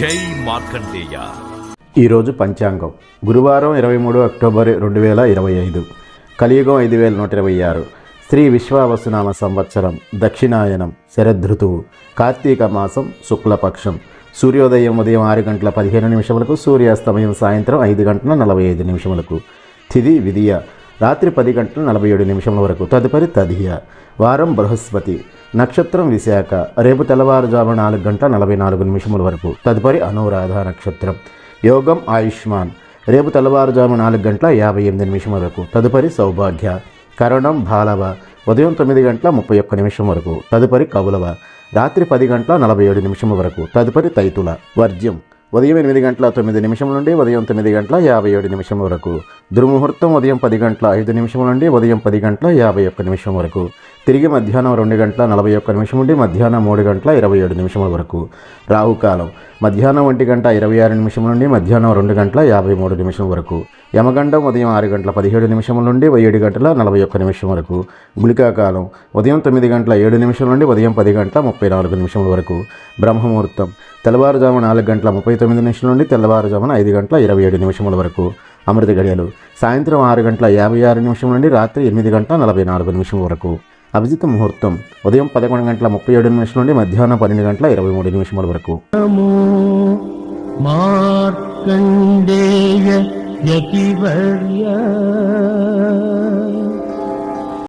జై మార్కండేయ. ఈరోజు పంచాంగం. గురువారం ఇరవై మూడు అక్టోబర్ రెండు వేల ఇరవై ఐదు. కలియుగం ఐదు వేల నూట ఇరవై ఆరు. శ్రీ విశ్వావసునామ సంవత్సరం. దక్షిణాయనం. శరదృతువు. కార్తీక మాసం శుక్లపక్షం. సూర్యోదయం ఉదయం ఆరు గంటల పదిహేను నిమిషములకు సూర్యాస్తమయం సాయంత్రం ఐదు గంటల నలభై ఐదు నిమిషములకు. తిది విధియ. రాత్రి పది గంటల నలభై ఏడు నిమిషముల వరకు. తదుపరి తదియ వారం బృహస్పతి. నక్షత్రం విశాఖ. రేపు తెల్లవారుజామున నాలుగు గంటల నలభై నాలుగు నిమిషముల వరకు. తదుపరి అనురాధ నక్షత్రం. యోగం ఆయుష్మాన్. రేపు తెల్లవారుజాము నాలుగు గంటల యాభై ఎనిమిది నిమిషం వరకు. తదుపరి సౌభాగ్య. కరణం బాలవ ఉదయం తొమ్మిది గంటల ముప్పై ఒక్క నిమిషం వరకు. తదుపరి కవులవ రాత్రి పది గంటల నలభై ఏడు నిమిషం వరకు. తదుపరి తైతుల. వర్జ్యం. ఉదయం ఎనిమిది గంటల తొమ్మిది నిమిషం నుండి ఉదయం తొమ్మిది గంటల యాభై ఏడు నిమిషం వరకు. దుర్ముహూర్తం ఉదయం పది గంటల ఐదు నిమిషం నుండి ఉదయం పది గంటల యాభై ఒక్క నిమిషం వరకు. తిరిగి మధ్యాహ్నం రెండు గంటల నలభై ఒక్క నిమిషం నుండి మధ్యాహ్నం మూడు గంటల ఇరవై ఏడు నిమిషముల వరకు. రాహుకాలం. మధ్యాహ్నం ఒంటి గంట ఇరవై ఆరు నిమిషం నుండి మధ్యాహ్నం రెండు గంటల యాభై మూడు నిమిషం వరకు. యమగండం ఉదయం ఆరు గంటల పదిహేడు నిమిషముల నుండి ఏడు గంటల నలభై ఒక్క నిమిషం వరకు. గుళికాకాలం. ఉదయం తొమ్మిది గంటల ఏడు నిమిషం నుండి ఉదయం పది గంటల ముప్పై నాలుగు నిమిషముల వరకు. బ్రహ్మముహూర్తం. తెల్లవారుజామున నాలుగు గంటల ముప్పై తొమ్మిది నిమిషం నుండి తెల్లవారుజామున ఐదు గంటల ఇరవై ఏడు నిమిషముల వరకు. అమృత గడియలు. సాయంత్రం ఆరు గంటల యాభై ఆరు నిమిషం నుండి రాత్రి ఎనిమిది గంటల నలభై నాలుగు నిమిషం వరకు. అభిజిత్ ముహూర్తం. ఉదయం పదకొండు గంటల ముప్పై ఏడు నిమిషం నుండి మధ్యాహ్నం పన్నెండు గంటల ఇరవై మూడు నిమిషముల వరకు. మార్కండేయ